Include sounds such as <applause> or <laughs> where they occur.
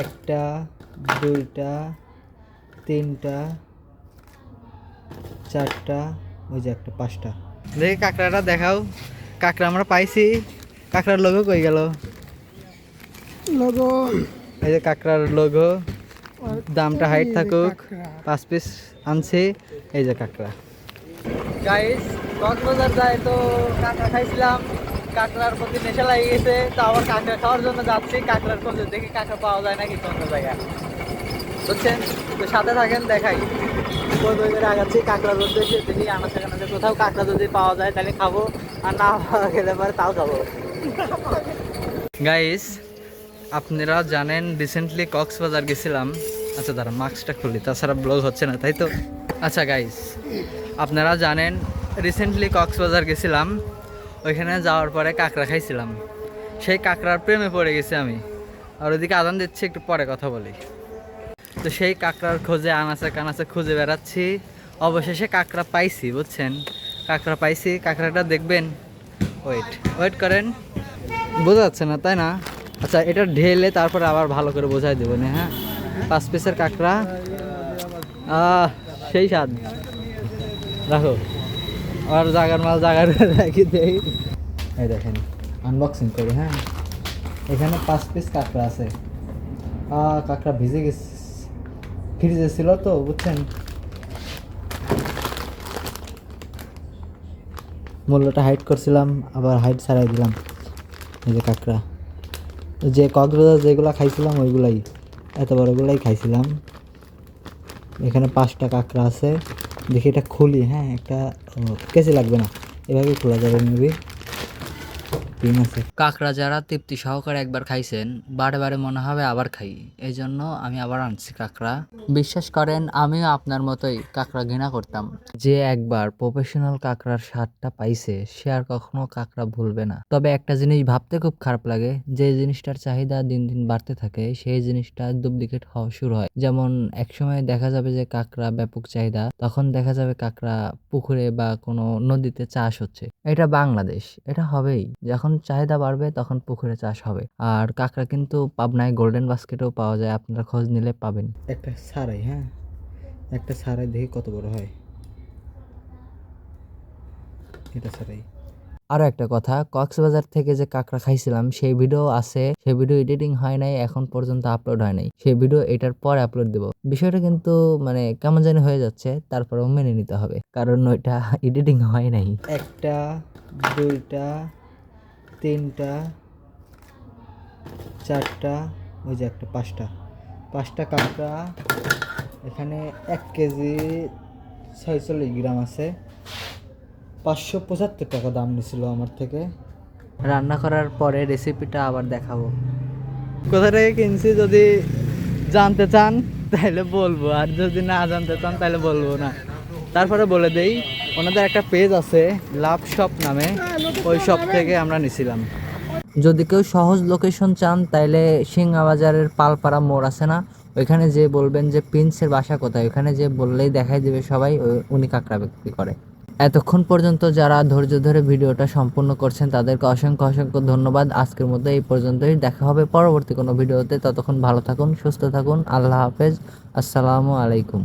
একটা দুইটা তিনটা চারটা ওই যে একটা পাঁচটা। দেখি কাঁকড়াটা দেখাও। কাঁকড়া আমরা পাইছি। কাঁকড়ার লোগো কই গেল? লোগো এই যে কাঁকড়ার লোগো দামটা হাইট থাকুক পাঁচ পিস আনছি। এই যে কাঁকড়া। গাইস কক্সবাজার যায় তো কাঁকড়া খাইছিলাম। কাঁকড়ার প্রতি নেশা লাগে গেছে, তো আবার কাঁকড়া খাওয়ার জন্য যাচ্ছি। কাঁকড়ার খোঁজে দেখি কাঁকড়া পাওয়া যায় নাকি কোন জায়গায়। বুঝছেন? তো সাথে থাকেন, দেখাই। ওই করে আগাচ্ছি কাঁকড়ার উদ্দেশ্যে দেখি আনাচে কানাচে কোথাও কাঁকড়া যদি পাওয়া যায়, তাহলে খাব। আর না পাওয়া গেলে পরে তাও খাব। গাইস আপনারা জানেন রিসেন্টলি কক্সবাজার গেছিলাম। আচ্ছা দাঁড়া মাস্কটা খুলি। তাছাড়া ব্লগ হচ্ছে না, তাই তো? আচ্ছা গাইস আপনারা জানেন রিসেন্টলি কক্সবাজার গেছিলাম। ওইখানে যাওয়ার পরে কাঁকড়া খাইছিলাম। সেই কাঁকড়ার প্রেমে পড়ে গেছি আমি। আর ওইদিকে আদান দিচ্ছি, একটু পরে কথা বলি। তো সেই কাঁকড়ার খোঁজে, আনাচে কানাচে খুঁজে বেড়াচ্ছি। অবশেষে কাঁকড়া পাইছি, বুঝছেন? কাঁকড়া পাইছি, কাঁকড়াটা দেখবেন। ওয়েট ওয়েট করেন। বোঝা যাচ্ছে না, তাই না? আচ্ছা এটা ঢেলে তারপরে আবার ভালো করে বোঝাই দেবো না হ্যাঁ? পাঁচ পিসের কাঁকড়া। সেই স্বাদ। রাখো। আর জাগার মাল জাগার রাখি দেই। এই দেখেন আনবক্সিং করি হ্যাঁ। এখানে পাঁচ পিস কাঁকড়া আছে। কাঁকড়া ভিজে গেছে। ফ্রিজে ছিল তো, বুঝছেন? মূল্যটা হাইট করছিলাম, আবার হাইট ছাড়াই দিলাম। এই যে কাঁকড়া। যে কক্সবাজার যেগুলো খাইছিলাম, ওইগুলাই, এত বড়গুলাই খাইছিলাম। এখানে পাঁচটা কাঁকড়া আছে। দেখি এটা খুলি হ্যাঁ একটা ও, কেসি লাগবে না এভাবে খোলা যাবে মেবি পিন আছে। কাঁকড়া যারা তৃপ্তি সহকারে একবার খাইছেন, বারে বারে মনে হবে আবার খাই। এই জন্য আমি আবার আনছি কাঁকড়া। বিশ্বাস করেন, আমিও আপনার মতোই কাঁকড়া ঘৃণা করতাম। যে একবার প্রফেশনাল কাঁকড়ার স্বাদটা পাইছে, সে আর কখনো কাঁকড়া ভুলবে না। তবে একটা জিনিস ভাবতে খুব খারাপ লাগে, যে জিনিসটার চাহিদা দিন দিন বাড়তে থাকে, সেই জিনিসটা ডুপ্লিকেট হওয়া শুরু হয়। যেমন একসময় দেখা যাবে যে কাঁকড়া ব্যাপক চাহিদা, তখন দেখা যাবে কাঁকড়া পুকুরে বা কোনো নদীতে চাষ হচ্ছে। এটা বাংলাদেশ, এটা হবেই। যখন চাহিদা বাড়বে তখন পুকুরে চাষ হবে। আর কাঁকড়া কিন্তু পাবনায় গোল্ডেন বাস্কেটেও পাওয়া যায় আপনারা খোঁজ নিলে পাবেন। একটা সারাই হ্যাঁ? একটা সারাই দেখি কত বড় হয়। এটা সারাই। আরও একটা কথা কক্সবাজার থেকে যে কাঁকড়া খাইছিলাম সেই ভিডিও আছে সেই ভিডিও এডিটিং হয় নাই এখন পর্যন্ত আপলোড হয় নাই। সেই ভিডিও এটার পর আপলোড দেব। বিষয়টা কিন্তু মানে কেমন জানি হয়ে যাচ্ছে তারপরেও মেনে নিতে হবে কারণ ওইটা <laughs> এডিটিং হয় নাই। একটা দুইটা তিনটা, চারটা, ওই যে একটা, পাঁচটা। পাঁচটা কাঁকড়া, এখানে এক কেজি ছয়চল্লিশ গ্রাম আছে। পাঁচশো পঁচাত্তর টাকা দাম নিছিল আমার থেকে। রান্না করার পরে রেসিপিটা আবার দেখাবো। কোথা থেকে কিনছি যদি জানতে চান, তাহলে বলব। আর যদি না জানতে চান, তাহলে বলব না। তারপরে বলে দেই, ওনাদের একটা পেজ আছে লাভ শপ নামে। ওই শপ থেকে আমরা নিছিলাম। যদি কেউ সহজ লোকেশন চান, তাইলে সিংহা বাজারের পালপাড়া মোড় আছে না? ওইখানে যে বলবেন যে প্রিন্সের বাসা কোথায়? ওখানে যে বললেই দেখাই দেবে সবাই উনি কাঁকড়া বিক্রি করে। এতক্ষণ পর্যন্ত যারা ধৈর্য ধরে ভিডিওটা সম্পূর্ণ করছেন, তাদেরকে অসংখ্য অসংখ্য ধন্যবাদ। আজকের মতো এই পর্যন্তই। দেখা হবে পরবর্তী কোনো ভিডিওতে। ততক্ষণ ভালো থাকুন, সুস্থ থাকুন। আল্লাহ হাফেজ। আসসালামু আলাইকুম।